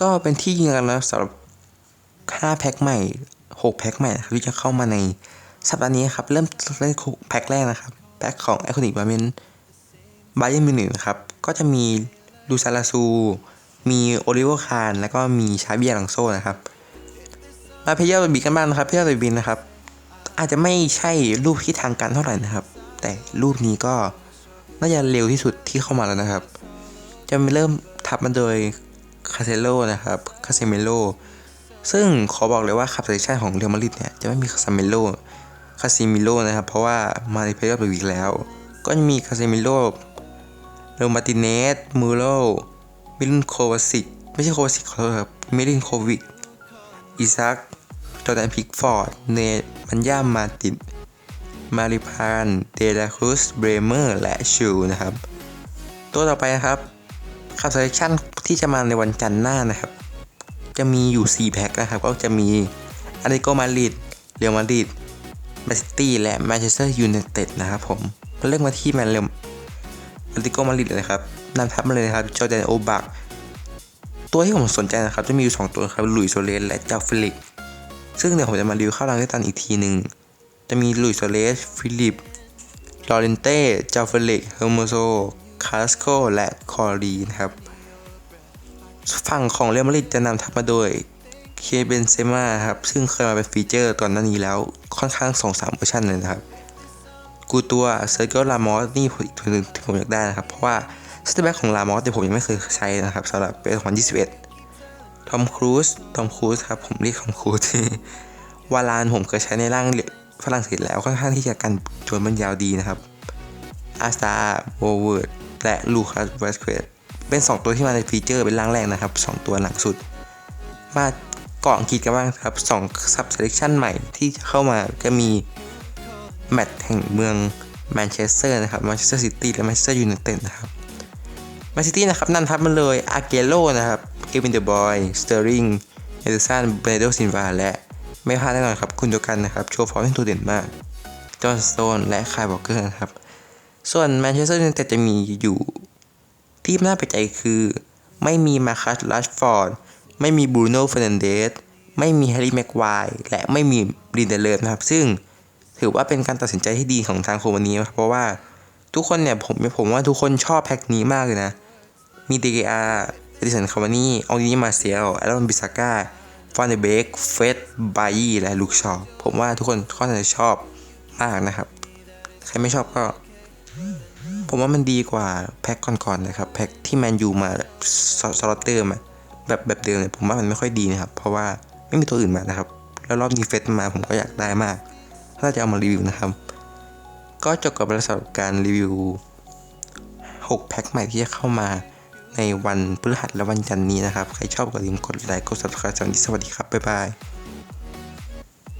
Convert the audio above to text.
ก็เป็นที่ยืนยันแล้วสำหรับ 5 แพ็คใหม่ 6 แพ็คใหม่นะครับที่จะเข้ามาในสัปดาห์นี้ครับ เริ่มเล่นแพ็คแรกนะครับ แพ็คของไอคอนิกบาเมนบาเยนมิวนิกนะครับ ก็จะมีลูซาลาซู มีโอลิเวอร์คารแล้วก็มีชาเบียลังโซนะครับมาเพเยอร์บีกันบ้างนะครับเพเยอร์บีนะครับ อาจจะไม่ใช่รูปที่ทางการเท่าไหร่นะครับ แต่รูปนี้ก็น่าจะเร็วที่สุดที่เข้ามาแล้วนะครับ จะเริ่มทับมาโดย คาเซโลนะครับคาเซเมโลซึ่งขอบอกเลยว่าคับเซชันของเรอัลมาดริดเนี่ยจะไม่มีคาเซเมโลคาซิมิโลนะครับเพราะว่ามาในเพเยอร์บีแล้ว ก็จะมีคาเซมิโลโรมาติเนสมูโรมิลินโควาซิกไม่ใช่โควาซิกขอโทษครับมิลินโควิกอิซักจอร์แดนพิกฟอร์ดเนมันย่ามาตินมาริพานเดลาครุสเบรเมอร์และชูนะครับ ตัวต่อไปนะครับ คาร์เซเลชันที่จะมาในวันจันทร์หน้านะครับ จะมีอยู่ 4 แพ็คนะครับ ก็จะมีอาริโกมาริดเรอัลมาริดแมนซิตี้และแมนเชสเตอร์ยูไนเต็ดนะครับผมเริ่มมาที่แมนเรมอาริโกมาริดเลยนะครับนำทัพมาเลยนะครับจอร์แดนโอบักตัวที่ผมสนใจนะครับ จะมีอยู่ 2 ตัวครับหลุยโซเลสและเจ้าฟิลิปซึ่งเดี๋ยวผมจะมารีวิวเข้ารังด้วยกันอีกทีหนึ่งจะมีหลุยโซเลสฟิลิปลอเรนเต้เจ้าฟิลิปเฮอร์โมโซ คาสโกและคอรีนะครับ ฝั่งของเรอัลมาดริดจะนำทัพมาโดยเคเบนเซม่าครับ ซึ่งเคยมาเป็นฟีเจอร์ตอนหน้านี้แล้วค่อนข้าง 2-3เวอร์ชันเลยนะครับ กูตัวเซอร์เกิลลามอสนี่อีกตัวหนึงที่ผมอยากได้นะครับ เพราะว่าสเตอร์แบ็กของลามอสเนี่ผมยังไม่เคยใช้นะครับสำหรับปี2021ทอมครูซทอมครูซครับ ผมเรียกทอมครูซวาลานผมเคยใช้ในร่างฝรั่งเศสแล้วค่อนข้างที่จะกันจวนมันยาวดีนะครับอาสตาโวเวิร์ด และลูคัสเวสเควดเป็น 2 ตัวที่มาในฟีเจอร์เป็นร่างแรกนะครับ 2 ตัวหลังสุด มาเกาะอังกฤษกันบ้างครับ2 sub selection ใหม่ที่จะเข้ามาก็มี แมตช์แห่งเมืองแมนเชสเตอร์นะครับแมนเชสเตอร์ซิตี้และแมนเชสเตอร์ยูไนเต็ดนะครับแมนซิตี้นะครับนำทัพมาเลยอาเกโลนะครับเกวินเดอะบอยสเตอริงเอเดอร์สันเบรโดซินวาและไม่พลาดแน่นอนครับคุณโจกันนะครับโชว์ฟอร์มที่ตัวเด่นมากจอห์นสโตนและคายวอลเกอร์นะครับ ส่วนแมนเชสเตอร์ยูไนเต็ดจะมีอยู่ที่น่าไปลกใจคือ ไม่มีมาคัสลัชฟอร์ด ไม่มีบรูโน่เฟรนันเดสไม่มีแฮร์รี่แม็กควายและไม่มีบรินเดเลฟนะครับ ซึ่งถือว่าเป็นการตัดสินใจที่ดีของทางโคมานี้ครับเพราะว่าทุกคนเนี่ยผมผมว่าทุกคนชอบแพ็คนี้มากเลยนะ มี DKR เอดิสันคาร์มานี่อองดีมาเซียลแอรอนบิซาก้าฟอนเดเบกเฟสบายีและลูกชอผมว่าทุกคนค่อนข้างจะชอบมากนะครับ ใครไม่ชอบก็ ผมว่ามันดีกว่าแพ็คก่อนๆนะครับ แพ็คที่แมนยูมาแบบสล็อตเตอร์มาแบบแบบเดิมเนี่ยผมว่ามันไม่ค่อยดีนะครับ เพราะว่าไม่มีตัวอื่นมานะครับ แล้วรอบนี้เฟสมาผมก็อยากได้มาก ถ้าจะเอามารีวิวนะครับ ก็จบกับสำหรับการรีวิว 6 แพ็คใหม่ที่จะเข้ามาในวันพฤหัสและวันจันทร์นี้นะครับ ใครชอบก็ลืมกดไลค์กด subscribe สวัสดีครับบ๊ายบาย